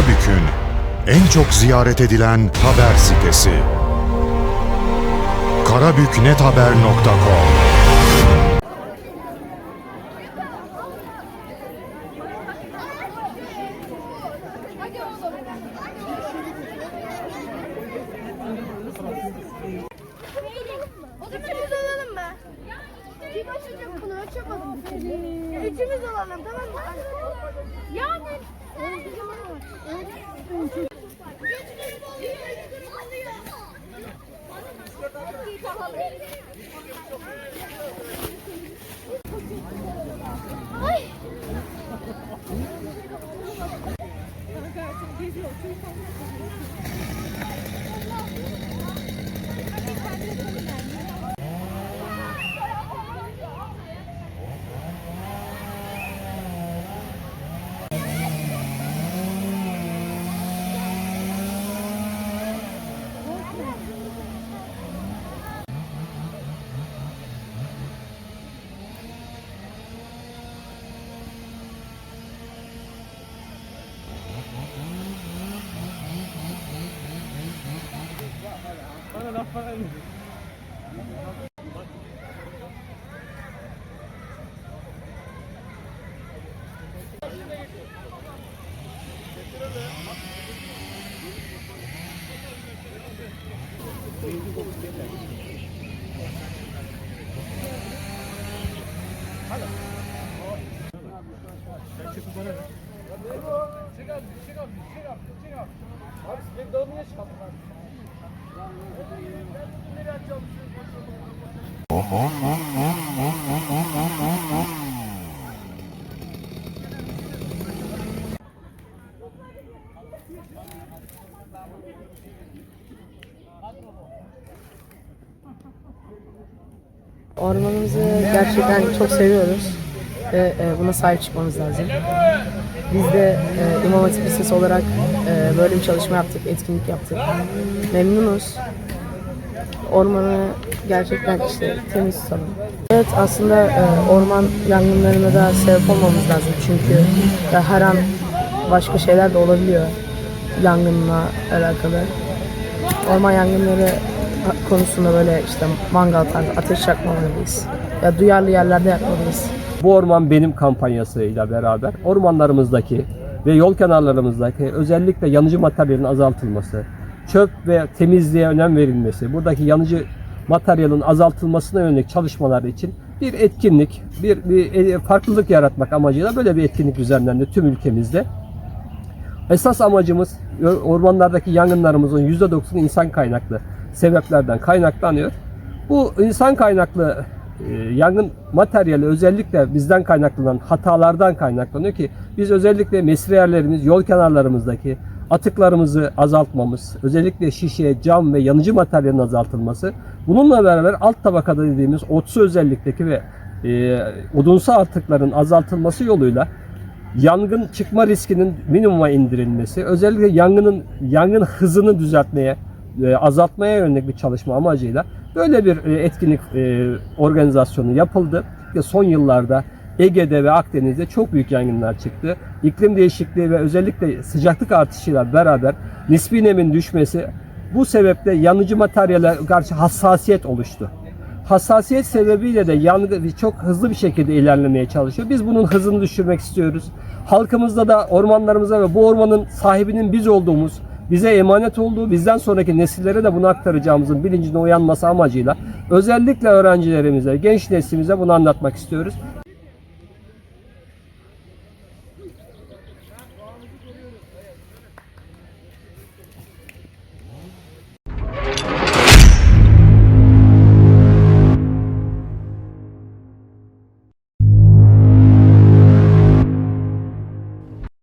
Karabük'ün en çok ziyaret edilen haber sitesi. karabüknethaber.com O zaman? Kim açacak bunu açamadım bir türlü. Üçümüz olalım tamam mı? Yani. Ay. Adama laf var Çık abi, çık abi, çık abi, çık abi. Abi siz beni dalmaya çıkartın abi. Ormanımızı gerçekten çok seviyoruz ve e, buna sahip çıkmamız lazım. Biz de e, İmam Hatip Lisesi olarak e, böyle bir çalışma yaptık, etkinlik yaptık. Memnunuz. Ormanı gerçekten işte temiz tutalım. Evet aslında e, orman yangınlarına da sebep olmamız lazım çünkü ya her an başka şeyler de olabiliyor yangınla alakalı. Orman yangınları konusunda böyle işte mangal tarzı ateş yakmamalıyız. Ya duyarlı yerlerde yakmalıyız. Bu orman benim kampanyasıyla beraber ormanlarımızdaki ve yol kenarlarımızdaki özellikle yanıcı materyalin azaltılması, çöp ve temizliğe önem verilmesi, buradaki yanıcı materyalin azaltılmasına yönelik çalışmalar için bir etkinlik, bir, bir e, farklılık yaratmak amacıyla böyle bir etkinlik düzenlendi tüm ülkemizde. Esas amacımız ormanlardaki yangınlarımızın %90'ı insan kaynaklı sebeplerden kaynaklanıyor. Bu insan kaynaklı e, yangın materyali özellikle bizden kaynaklanan hatalardan kaynaklanıyor ki biz özellikle mesire yerlerimiz, yol kenarlarımızdaki atıklarımızı azaltmamız, özellikle şişe, cam ve yanıcı materyalin azaltılması, bununla beraber alt tabakada dediğimiz otsu özellikteki ve e, odunsu atıkların azaltılması yoluyla yangın çıkma riskinin minimuma indirilmesi, özellikle yangının yangın hızını düzeltmeye, e, azaltmaya yönelik bir çalışma amacıyla böyle bir e, etkinlik e, organizasyonu yapıldı. Son yıllarda Ege'de ve Akdeniz'de çok büyük yangınlar çıktı. İklim değişikliği ve özellikle sıcaklık artışıyla beraber nispi nemin düşmesi bu sebeple yanıcı materyale karşı hassasiyet oluştu hassasiyet sebebiyle de yangın çok hızlı bir şekilde ilerlemeye çalışıyor. Biz bunun hızını düşürmek istiyoruz. Halkımızda da ormanlarımıza ve bu ormanın sahibinin biz olduğumuz, bize emanet olduğu, bizden sonraki nesillere de bunu aktaracağımızın bilincine uyanması amacıyla özellikle öğrencilerimize, genç neslimize bunu anlatmak istiyoruz. Bayrağımızı koruyoruz. Evet.